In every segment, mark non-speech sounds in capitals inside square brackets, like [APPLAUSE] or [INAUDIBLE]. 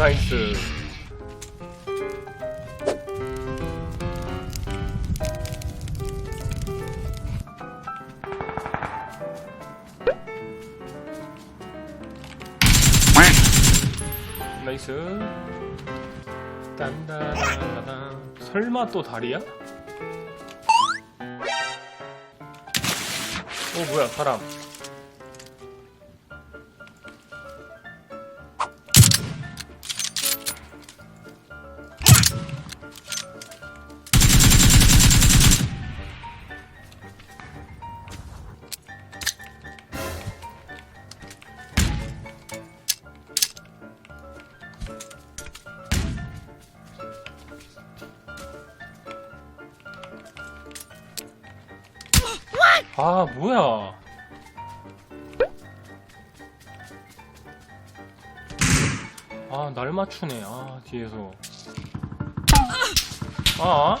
나이스. 나이스. 딴따라라단. 설마 또 다리야? 어 뭐야 사람. 아 뭐야? 아 날 맞추네. 아 뒤에서. 아?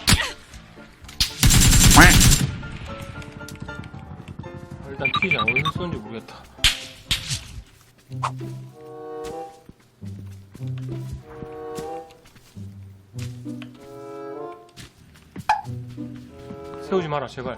일단 튀자 어디서 쏜지 모르겠다. 세우지 마라 제발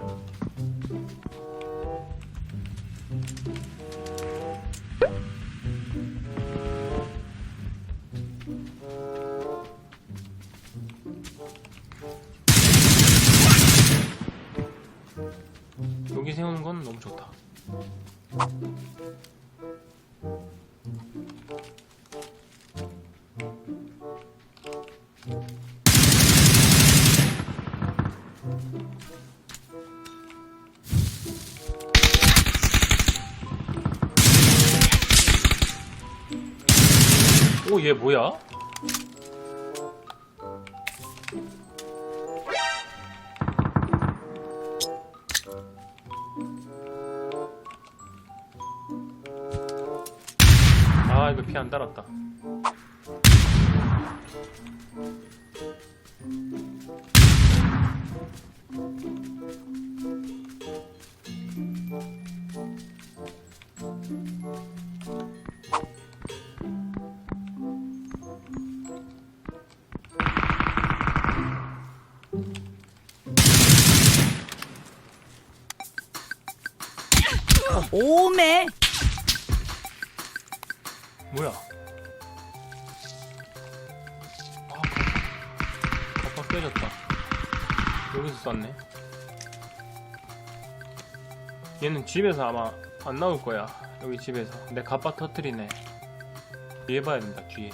오, 얘 뭐야? 아, 이거 피 안 달았다. 깨졌다. 여기서 쐈네. 얘는 집에서 아마 안 나올 거야. 여기 집에서. 내 갑박 터트리네. 뒤에 봐야 된다, 뒤에.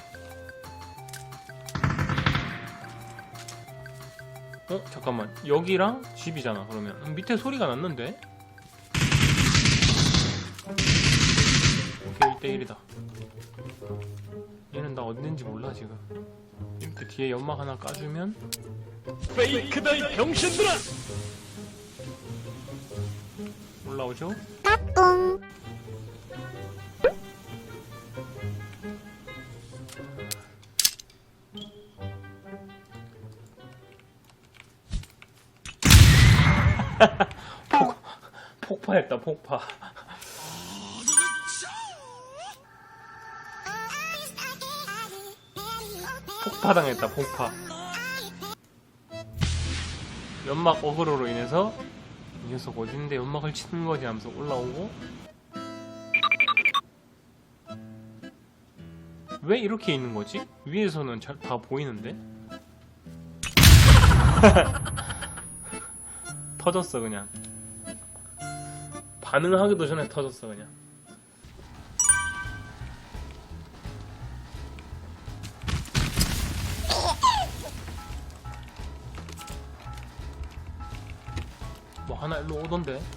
어? 잠깐만. 여기랑 집이잖아, 그러면. 음, 밑에 소리가 났는데? 오케이, 1대1이다. 얘는 나 어딘지 몰라 지금 이렇게 뒤에 연막 하나 까주면 페이크다 이 병신들아! 올라오죠? 폭, 폭파했다 폭파 폭파당했다 폭파 연막 어그로로 인해서 이 녀석 어딘데 연막을 치는 거지 하면서 올라오고 왜 이렇게 있는 거지? 위에서는 잘 다 보이는데? [LAUGHS] 터졌어 그냥 반응하기도 전에 터졌어 그냥 하나 일로 오던데 [LAUGHS]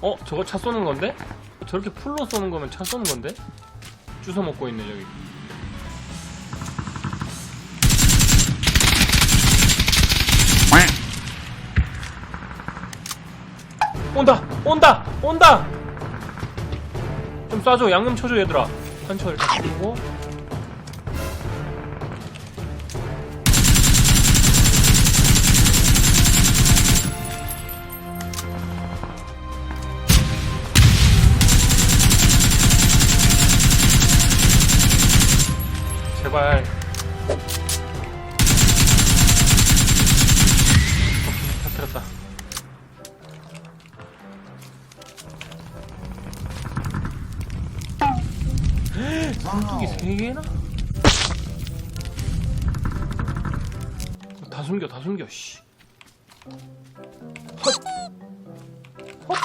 어? 저거 차 쏘는 건데? 저렇게 풀로 쏘는 거면 차 쏘는 건데? 주워 먹고 있네 저기 온다! 온다! 온다! 좀 쏴줘 양념 쳐줘 얘들아 한쳐 일단 쏘고 제발 쌍둥이 세 개나? 다 숨겨 다 숨겨 씨 헛! 헛!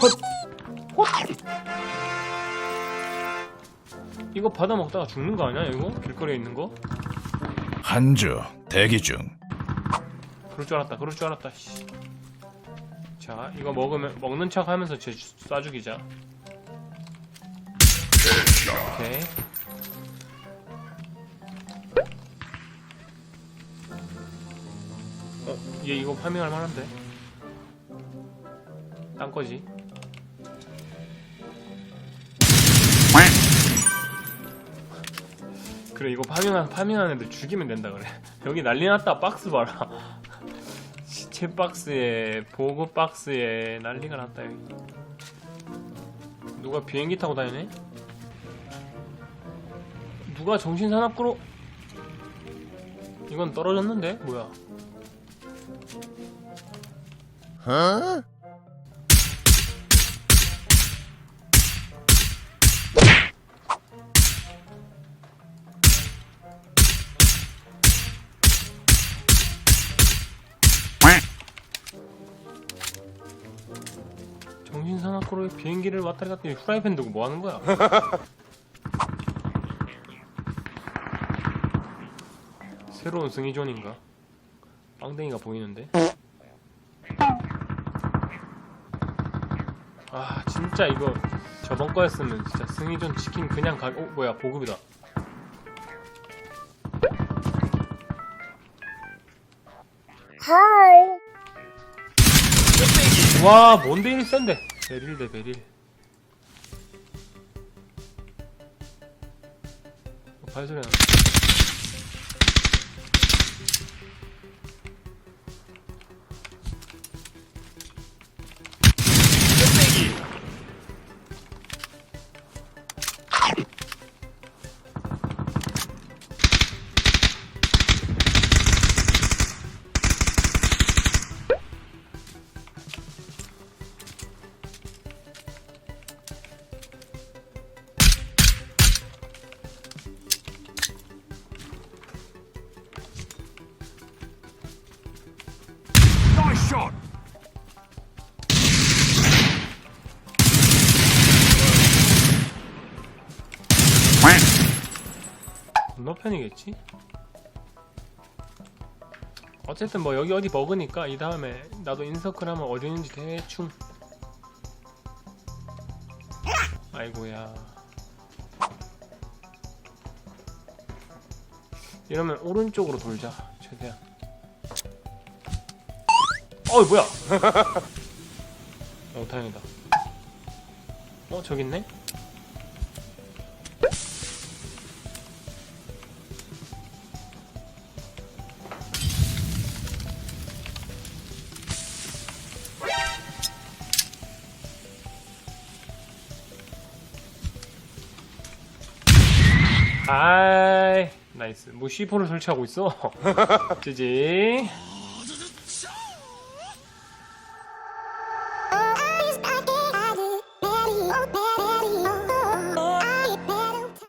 헛! 헛! 이거 받아 먹다가 죽는 거 아니야 이거? 길거리에 있는 거? 한주 대기 중. 그럴 줄 알았다 그럴 줄 알았다 씨. 자 이거 먹으면 먹는 척 하면서 쟤 쏴 죽이자 오케이. 어? 얘 이거 파밍할 만한데? 딴 거지. 그래 이거 파밍한 파밍하는 애들 죽이면 된다 그래. [LAUGHS] 여기 난리 났다. 박스 봐라. [LAUGHS] 시체 박스에 보급 박스에 난리가 났다 여기. 누가 비행기 타고 다니네 누가 정신사납구로? 이건 떨어졌는데? 뭐야? 정신사납구로 비행기를 왔다리 갔더니 후라이팬 두고 뭐 하는 거야 [LAUGHS] 새로운 승희존인가? 빵댕이가 보이는데? 아 진짜 이거 저번 거였으면 진짜 승희존 치킨 그냥 가.. 어 뭐야 보급이다 하이. 와 뭔데 일 센데 베릴 대 베릴 어, 발소리 나 건너편이겠지? 어쨌든 뭐 여기 어디 먹으니까 이 다음에 나도 인서클 하면 어디 있는지 대충. 아이고야. 이러면 오른쪽으로 돌자 최대한. 어이 뭐야? [LAUGHS] 어 다행이다. 어 저기 있네 아이 나이스. 뭐 C4를 설치하고 있어? [LAUGHS] 지지